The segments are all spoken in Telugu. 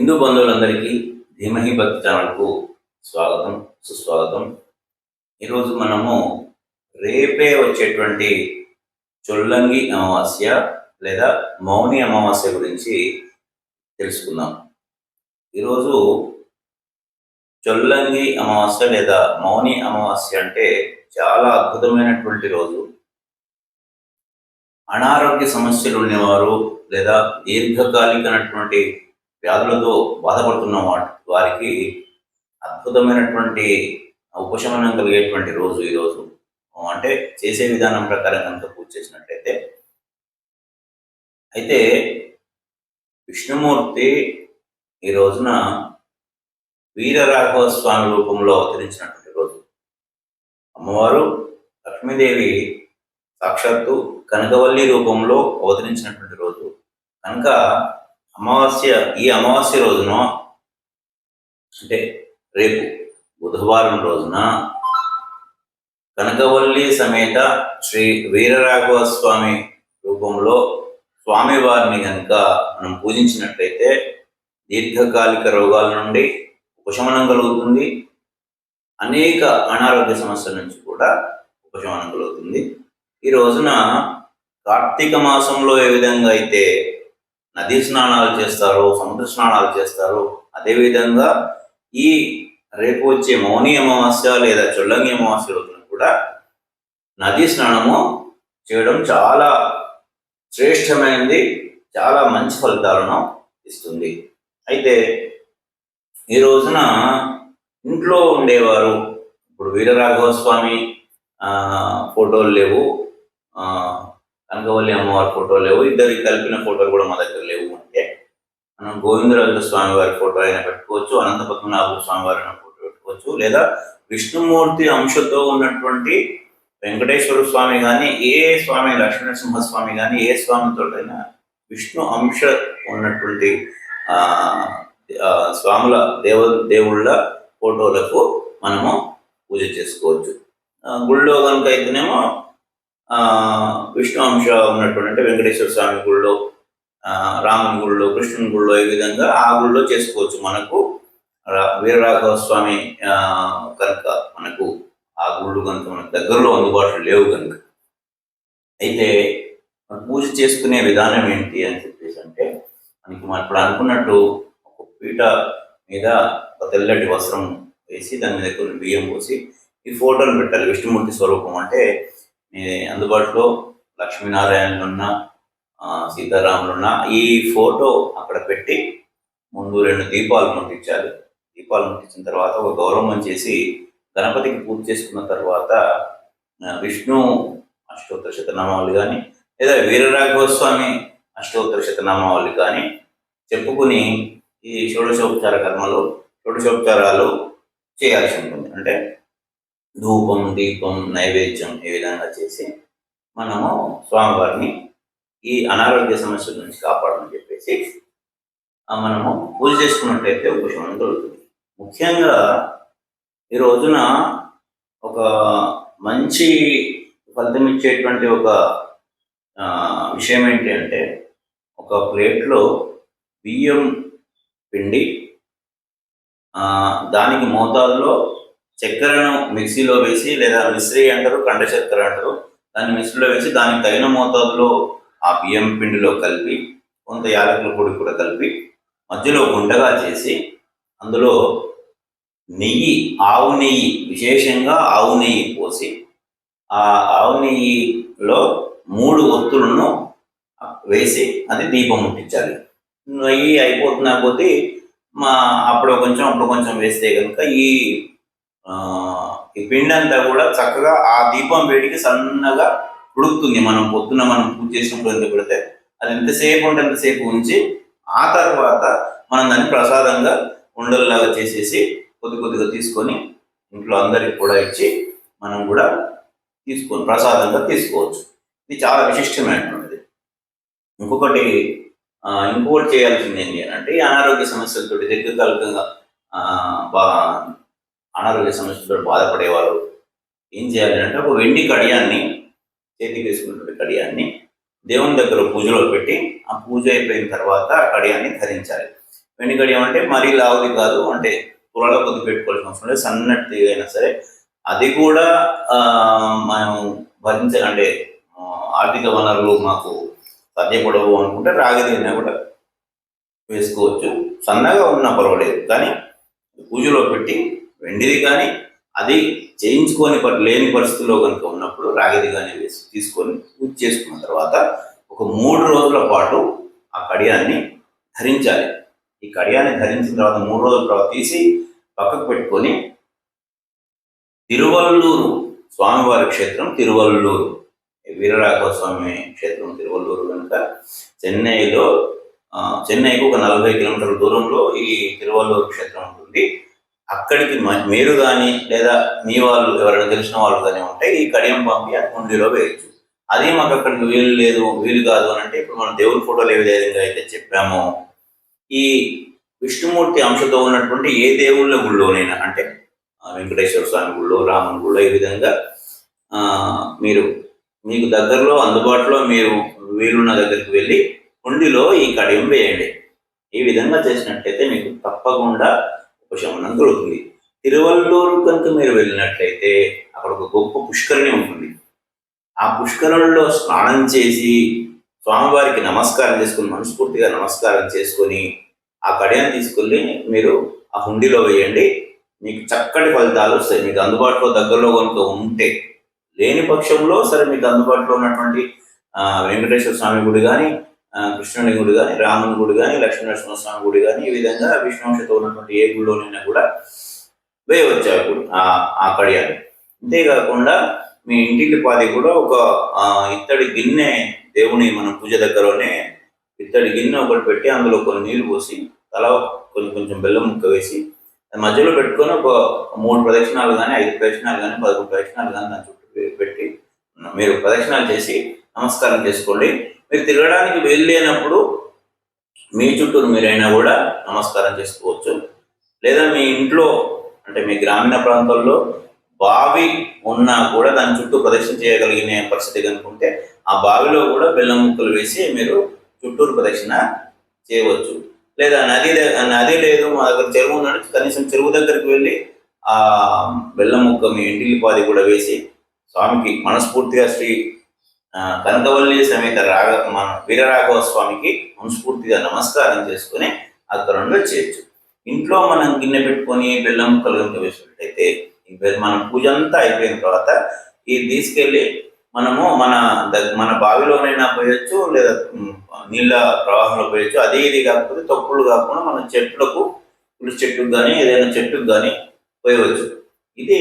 హిందూ బంధువులందరికీ ధీమహి భక్తి ఛానల్కు స్వాగతం సుస్వాగతం. ఈరోజు మనము రేపే వచ్చేటువంటి చొల్లంగి అమావాస్య లేదా మౌని అమావాస్య గురించి తెలుసుకుందాం. ఈరోజు చొల్లంగి అమావాస్య లేదా మౌని అమావాస్య అంటే చాలా అద్భుతమైనటువంటి రోజు. అనారోగ్య సమస్యలు ఉండేవారు లేదా దీర్ఘకాలికమైనటువంటి వ్యాధులతో బాధపడుతున్న వారికి అద్భుతమైనటువంటి ఉపశమనం కలిగేటువంటి రోజు ఈ రోజు. అంటే చేసే విధానం ప్రకారం కనుక పూజ చేసినట్లయితే. అయితే విష్ణుమూర్తి ఈ రోజున వీరరాఘవ స్వామి రూపంలో అవతరించినటువంటి రోజు. అమ్మవారు లక్ష్మీదేవి సాక్షాత్తు కనకవల్లి రూపంలో అవతరించినటువంటి రోజు. కనుక అమావాస్య ఈ అమావాస్య రోజున అంటే రేపు బుధవారం రోజున కనకవల్లి సమేత శ్రీ వీరరాఘవ స్వామి రూపంలో స్వామివారిని కనుక మనం పూజించినట్లయితే దీర్ఘకాలిక రోగాల నుండి ఉపశమనం కలుగుతుంది. అనేక అనారోగ్య సమస్యల నుంచి కూడా ఉపశమనం కలుగుతుంది. ఈ రోజున కార్తీక మాసంలో ఏ విధంగా అయితే నదీ స్నానాలు చేస్తారు సముద్ర స్నానాలు చేస్తారు. అదేవిధంగా ఈ రేపు వచ్చే మౌని అమావాస్య లేదా చొల్లంగి అమావాస్య రోజున కూడా నదీ స్నానము చేయడం చాలా శ్రేష్టమైనది చాలా మంచి ఫలితాలను ఇస్తుంది. అయితే ఈ రోజున ఇంట్లో ఉండేవారు ఇప్పుడు వీరరాఘవ స్వామి ఫోటోలు లేవు. కనకవల్లి అమ్మవారి ఫోటో లేవు ఇద్దరికి కలిపిన ఫోటోలు కూడా మా దగ్గర లేవు అంటే మనం గోవిందరాజుల స్వామి వారి ఫోటో అయినా పెట్టుకోవచ్చు అనంత పద్మనాభ స్వామి వారి అయినా ఫోటో పెట్టుకోవచ్చు లేదా విష్ణుమూర్తి అంశతో ఉన్నటువంటి వెంకటేశ్వర స్వామి కానీ ఏ స్వామి లక్ష్మీనరసింహ స్వామి కానీ ఏ స్వామితోటైనా విష్ణు అంశ ఉన్నటువంటి ఆ, స్వాముల దేవ దేవుళ్ళ ఫోటోలకు మనము పూజ చేసుకోవచ్చు. గుళ్ళో కనుక అయితేనేమో విష్ణు అంశ ఉన్నటువంటి అంటే వెంకటేశ్వర స్వామి గుళ్ళో ఆ, రాముని గుళ్ళో కృష్ణుని గుళ్ళో ఈ విధంగా ఆ గుళ్ళో చేసుకోవచ్చు మనకు. వీరరాఘవ స్వామి కనుక మనకు ఆ గుళ్ళు కనుక మనకు దగ్గరలో అందుబాటులో లేవు కనుక. అయితే పూజ చేసుకునే విధానం ఏంటి అని చెప్పేసి అంటే మనకి మనం ఇప్పుడు అనుకున్నట్టు ఒక పీట మీద ఒక తెల్లటి వస్త్రం వేసి దాని మీద కొన్ని బియ్యం పోసి ఈ ఫోటోలు పెట్టాలి. విష్ణుమూర్తి స్వరూపం అంటే మీ అందుబాటులో లక్ష్మీనారాయణలు ఉన్న సీతారాములు ఉన్న ఈ ఫోటో అక్కడ పెట్టి ముందు రెండు దీపాలు ముట్టించాలి దీపాలు ముట్టించిన తర్వాత ఒక గౌరవం చేసి గణపతికి పూజ చేసుకున్న తర్వాత విష్ణు అష్టోత్తర శతనామావళి కానీ లేదా వీరరాఘవ స్వామి అష్టోత్తర శతనామావళి కానీ చెప్పుకుని ఈ షోడశోపచార కర్మలు షోడశోపచారాలు చేయాల్సి ఉంటుంది. అంటే ధూపం దీపం నైవేద్యం ఈ విధంగా చేసి మనము స్వామివారిని ఈ అనారోగ్య సమస్యల నుంచి కాపాడమని చెప్పేసి మనము పూజ చేసుకున్నట్టయితే ఉపశమనం దొరుకుతుంది. ముఖ్యంగా ఈ రోజున ఒక మంచి ఫలితం ఇచ్చేటువంటి ఒక విషయం ఏంటి అంటే ఒక ప్లేట్లో బియ్యం పిండి దానికి మోతాదులో చక్కెరను మిక్సీలో వేసి లేదా మిశ్రీ అంటారు కండ చక్కెర అంటారు దాన్ని మిక్సీలో వేసి దానికి తగిన మోతాదులో ఆ బియ్యం పిండిలో కలిపి కొంత యాలకుల పొడి కూడా కలిపి మధ్యలో గుండగా చేసి అందులో నెయ్యి ఆవు నెయ్యి విశేషంగా ఆవు నెయ్యి పోసి ఆ ఆవు నెయ్యిలో మూడు ఒత్తులను వేసి అది దీపం ముట్టించాలి. నెయ్యి అయిపోతున్నా కొద్దీ మా అప్పుడు కొంచెం అప్పుడు కొంచెం వేస్తే కనుక ఈ ఈ పిండి అంతా కూడా చక్కగా ఆ దీపం వేడికి సన్నగా ఉడుకుతుంది. మనం పొద్దున మనం పూజ చేసినప్పుడు ఎంత పెడితే అది ఎంతసేపు ఉంటే ఎంతసేపు ఉంచి ఆ తర్వాత మనం దాన్ని ప్రసాదంగా ఉండల్లాగా చేసేసి కొద్ది కొద్దిగా తీసుకొని ఇంట్లో అందరికి కూడా ఇచ్చి మనం కూడా తీసుకొని ప్రసాదంగా తీసుకోవచ్చు. ఇది చాలా విశిష్టమైనటువంటిది. ఇంకొకటి ఇంకోటి ఇంకొకటి చేయాల్సింది ఏంటి అంటే ఈ అనారోగ్య సమస్యలతో దీర్ఘకాలికంగా ఆ, బా అనారోగ్య సమస్యలతో బాధపడేవారు. ఏం చేయాలి అంటే ఒక వెండి కడియాన్ని చేతికి వేసుకున్నటువంటి కడియాన్ని దేవుని దగ్గర పూజలో పెట్టి ఆ పూజ అయిపోయిన తర్వాత ఆ కడియాన్ని ధరించాలి. వెండి కడియం అంటే మరీ లావుది కాదు అంటే తులలో కొద్ది పెట్టుకోవాల్సిన అవసరం లేదు సన్నటి అయినా సరే. అది కూడా మనం భరించ అంటే ఆర్థిక వనరులు మాకు సాధ్యపడవు అనుకుంటే రాగిది అయినా కూడా వేసుకోవచ్చు. సన్నగా ఉన్నా పర్వాలేదు కానీ పూజలో పెట్టి వెండిది కానీ అది చేయించుకొని లేని పరిస్థితుల్లో కనుక ఉన్నప్పుడు రాగిది కానీ వేసి తీసుకొని పూజ చేసుకున్న తర్వాత ఒక మూడు రోజుల పాటు ఆ కడియాన్ని ధరించాలి. ఈ కడియాన్ని ధరించిన తర్వాత మూడు రోజుల తర్వాత తీసి పక్కకు పెట్టుకొని తిరువల్లూరు స్వామివారి క్షేత్రం తిరువల్లూరు వీరరాఘవ స్వామి క్షేత్రం తిరువల్లూరు కనుక చెన్నైలో చెన్నైకు చెన్నైకి ఒక నలభై కిలోమీటర్ల దూరంలో ఈ తిరువల్లూరు క్షేత్రం ఉంటుంది. అక్కడికి మ- మీరు కానీ లేదా మీ వాళ్ళు ఎవరైనా తెలిసిన వాళ్ళు కానీ ఉంటే ఈ కడియం పంపి ఆ కుండీలో వేయచ్చు. అది మాకు అక్కడికి వీలు లేదు వీలు కాదు అని అంటే ఇప్పుడు మనం దేవుడి ఫోటోలు ఏ విధంగా అయితే చెప్పామో ఈ విష్ణుమూర్తి అంశతో ఉన్నటువంటి ఏ దేవుళ్ళ గుళ్ళోనైనా అంటే వెంకటేశ్వర స్వామి గుళ్ళో రాముని గుళ్ళో ఈ విధంగా మీరు మీకు దగ్గరలో అందుబాటులో మీరు వీలున్న దగ్గరికి వెళ్ళి కుండిలో ఈ కడియం వేయండి. ఈ విధంగా చేసినట్లయితే మీకు తప్పకుండా ఉపశమనం కలుగుతుంది తిరువల్లూరు కనుక మీరు వెళ్ళినట్లయితే అక్కడ ఒక గొప్ప పుష్కరిణి ఉంటుంది. ఆ పుష్కరంలో స్నానం చేసి స్వామివారికి నమస్కారం చేసుకుని మనస్ఫూర్తిగా నమస్కారం చేసుకొని ఆ కడియాన్ని తీసుకుని మీరు ఆ హుండీలో వేయండి. మీకు చక్కటి ఫలితాలు వస్తాయి. మీకు అందుబాటులో దగ్గరలో కనుక ఉంటే లేని పక్షంలో సరే మీకు అందుబాటులో ఉన్నటువంటి వెంకటేశ్వర స్వామి గుడి కానీ కృష్ణుని గుడి కానీ రాముని గుడి కానీ లక్ష్మీనరసింహ స్వామి గుడి కానీ ఈ విధంగా విష్ణువంశతో ఉన్నటువంటి ఏ గుడిలోనైనా కూడా వేయవచ్చు అప్పుడు ఆ- ఆ అంతేకాకుండా మీ ఇంటికి పాది కూడా ఒక ఇత్తడి గిన్నె దేవుని మనం పూజ దగ్గరలోనే ఇత్తడి గిన్నె ఒకటి పెట్టి అందులో కొన్ని నీళ్ళు పోసి తల కొంచెం కొంచెం బెల్లం ముక్క వేసి మధ్యలో పెట్టుకొని ఒక మూడు ప్రదక్షిణాలు కానీ ఐదు ప్రదక్షిణాలు కానీ పదకొండు ప్రదక్షిణాలు కానీ దాని చుట్టూ పెట్టి మీరు ప్రదక్షిణాలు చేసి నమస్కారం చేసుకోండి. మీరు తిరగడానికి వెళ్ళలేనప్పుడు మీ చుట్టూరు మీరైనా కూడా నమస్కారం చేసుకోవచ్చు. లేదా మీ ఇంట్లో అంటే మీ గ్రామీణ ప్రాంతాల్లో బావి ఉన్నా కూడా దాని చుట్టూ ప్రదక్షిణ చేయగలిగిన పరిస్థితి కనుకుంటే ఆ బావిలో కూడా బెల్లం ముక్కలు వేసి మీరు చుట్టూరు ప్రదక్షిణ చేయవచ్చు. లేదా నది నది లేదు మా దగ్గర చెరువు ఉన్నాడు కనీసం చెరువు దగ్గరికి వెళ్ళి ఆ బెల్లం ముక్క మీ ఇంటికి పాది కూడా వేసి స్వామికి మనస్ఫూర్తిగా శ్రీ కనకవల్లి సమేత రాగ మన వీరరాఘవ స్వామికి మనస్ఫూర్తిగా నమస్కారం చేసుకుని అక్కడ నుండి చేయొచ్చు ఇంట్లో మనం గిన్నె పెట్టుకొని బెల్లం ముక్కలు వేసినట్టయితే మనం మన పూజ అంతా అయిపోయిన తర్వాత ఇది తీసుకెళ్ళి మనము మన ద- మన బావిలోనైనా పోయొచ్చు లేదా నీళ్ళ ప్రవాహంలో పోయొచ్చు. అదే ఇది కాకపోతే తొక్కులు కాకుండా మన చెట్లకు పులి చెట్టుకు కానీ ఏదైనా చెట్టుకు కానీ పోయవచ్చు. ఇది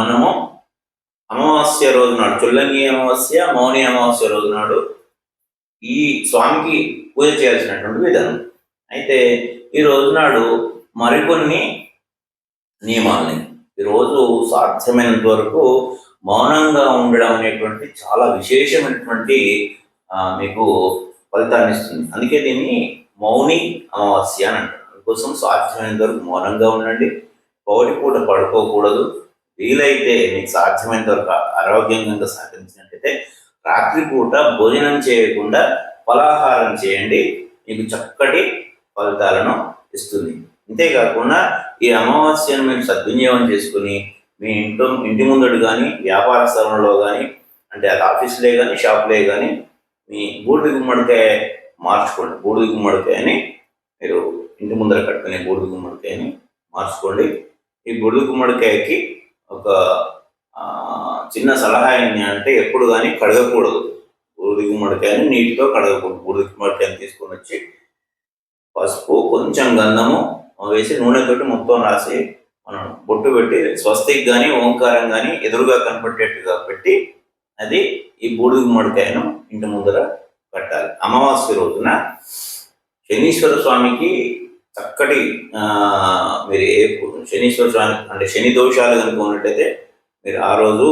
మనము అమావాస్య రోజు నాడు చుల్లంగి అమావాస్య మౌని అమావాస్య రోజు నాడు ఈ స్వామికి పూజ చేయాల్సినటువంటి విధానం. అయితే ఈ రోజు నాడు మరికొన్ని నియమాలని ఈరోజు సాధ్యమైనంత వరకు మౌనంగా ఉండడం అనేటువంటి చాలా విశేషమైనటువంటి మీకు ఫలితాన్ని ఇస్తుంది. అందుకే దీన్ని మౌని అమావాస్య అని అంటారు. అందుకోసం సాధ్యమైనంత వరకు మౌనంగా ఉండండి. పౌడి పూట పడుకోకూడదు. వీలైతే మీకు సాధ్యమైనంత వరకు ఆరోగ్యంగా సహకరించినట్లయితే రాత్రిపూట భోజనం చేయకుండా ఫలాహారం చేయండి. మీకు చక్కటి ఫలితాలను ఇస్తుంది. అంతేకాకుండా ఈ అమావాస్యను మేము సద్వినియోగం చేసుకుని మీ ఇంట్లో ఇంటి ముందడు కానీ వ్యాపార స్థలంలో కానీ అంటే అది ఆఫీసులే కానీ షాపులే కానీ మీ బూడిద గుమ్మడికాయ మార్చుకోండి. బూడిద గుమ్మడికాయని మీరు ఇంటి ముందర కట్టుకునే బూడిద గుమ్మడికాయని మార్చుకోండి. ఈ బూడిద గుమ్మడికాయకి ఒక చిన్న సలహా ఏంటి అంటే ఎప్పుడు కానీ కడగకూడదు. బూడిద గుమ్మడికాయని నీటితో కడగకూడదు. బూడిద గుమ్మడికాయని తీసుకొని వచ్చి పసుపు కొంచెం గంధము వేసి నూనెతోటి మొత్తం రాసి మనం బొట్టు పెట్టి స్వస్తికి కానీ ఓంకారం కానీ ఎదురుగా కనపడేట్టుగా పెట్టి అది ఈ బూడిద గుమ్మడికాయను ఇంటి ముందర కట్టాలి. అమావాస్య రోజున శనీశ్వర స్వామికి చక్కటి మీరు ఏ శని అంటే శని దోషాలు కనుక ఉన్నట్టయితే మీరు ఆ రోజు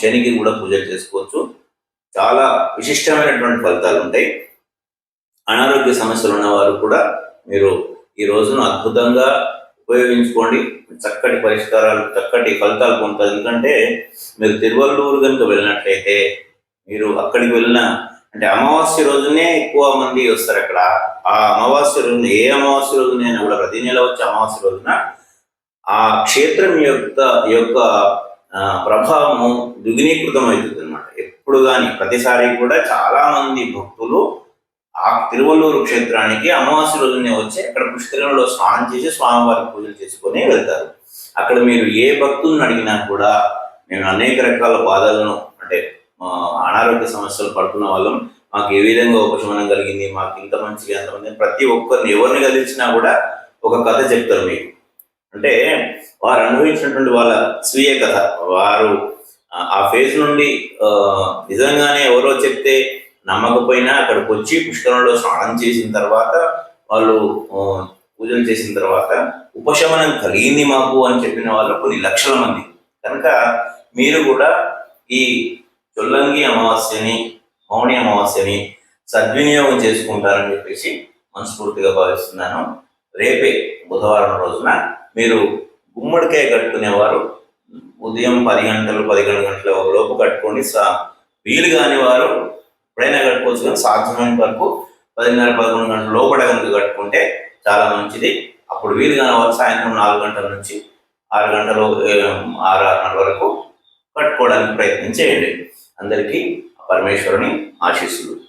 శనికి కూడా పూజలు చేసుకోవచ్చు. చాలా విశిష్టమైనటువంటి ఫలితాలు ఉంటాయి. అనారోగ్య సమస్యలు ఉన్నవారు కూడా మీరు ఈ రోజును అద్భుతంగా ఉపయోగించుకోండి. చక్కటి పరిష్కారాలు చక్కటి ఫలితాలు పొందుతారు. ఎందుకంటే మీరు తిరువల్లూరు కనుక వెళ్ళినట్లయితే మీరు అక్కడికి వెళ్ళిన అంటే అమావాస్య రోజునే ఎక్కువ మంది వస్తారు అక్కడ. ఆ అమావాస్య రోజున ఏ అమావాస్య రోజునైనా కూడా ప్రతి నెల వచ్చే అమావాస్య రోజున ఆ క్షేత్రం యొక్క యొక్క ప్రభావము దుగ్నీకృతం అవుతుంది అనమాట ఎప్పుడు కానీ ప్రతిసారి కూడా చాలా మంది భక్తులు ఆ తిరువల్లూరు క్షేత్రానికి అమావాస్య రోజునే వచ్చి అక్కడ పుష్కరంలో స్నానం చేసి స్వామివారి పూజలు చేసుకొని వెళ్తారు. అక్కడ మీరు ఏ భక్తులను అడిగినా కూడా మేము అనేక రకాల బాధలను అంటే అనారోగ్య సమస్యలు పడుతున్న వాళ్ళం మాకు ఏ విధంగా ఉపశమనం కలిగింది మాకు ఇంత మంచిగా ఎంతమంది ప్రతి ఒక్కరిని ఎవరిని కలిసినా కూడా ఒక కథ చెప్తారు మీకు. అంటే వారు అనుభవించినటువంటి వాళ్ళ స్వీయ కథ. వారు ఆ- ఫేజ్ నుండి నిజంగానే ఎవరో చెప్తే నమ్మకపోయినా అక్కడికి వచ్చి పుష్కరంలో స్నానం చేసిన తర్వాత వాళ్ళు పూజలు చేసిన తర్వాత ఉపశమనం కలిగింది మాకు అని చెప్పిన వాళ్ళు కొన్ని లక్షల మంది. కనుక మీరు కూడా ఈ తొల్లంగి అమావాస్యని మౌని అమావాస్యని సద్వినియోగం చేసుకుంటారని చెప్పేసి మనస్ఫూర్తిగా భావిస్తున్నాను. రేపే బుధవారం రోజున మీరు గుమ్మడికాయ కట్టుకునేవారు ఉదయం పది గంటలు పదిహేను గంటల లోపు కట్టుకొని సా వీలు కాని వారు ఎప్పుడైనా కట్టుకోవచ్చు కానీ సాధ్యమైన వరకు పదిన్నర పదకొండు గంటల లోపల కనుక కట్టుకుంటే చాలా మంచిది. అప్పుడు వీలు కాని వారు సాయంత్రం నాలుగు గంటల నుంచి ఆరు గంటలు ఆరు ఆరున్నర వరకు కట్టుకోవడానికి ప్రయత్నం చేయండి. అందరికీ పరమేశ్వరుని ఆశీస్సులు.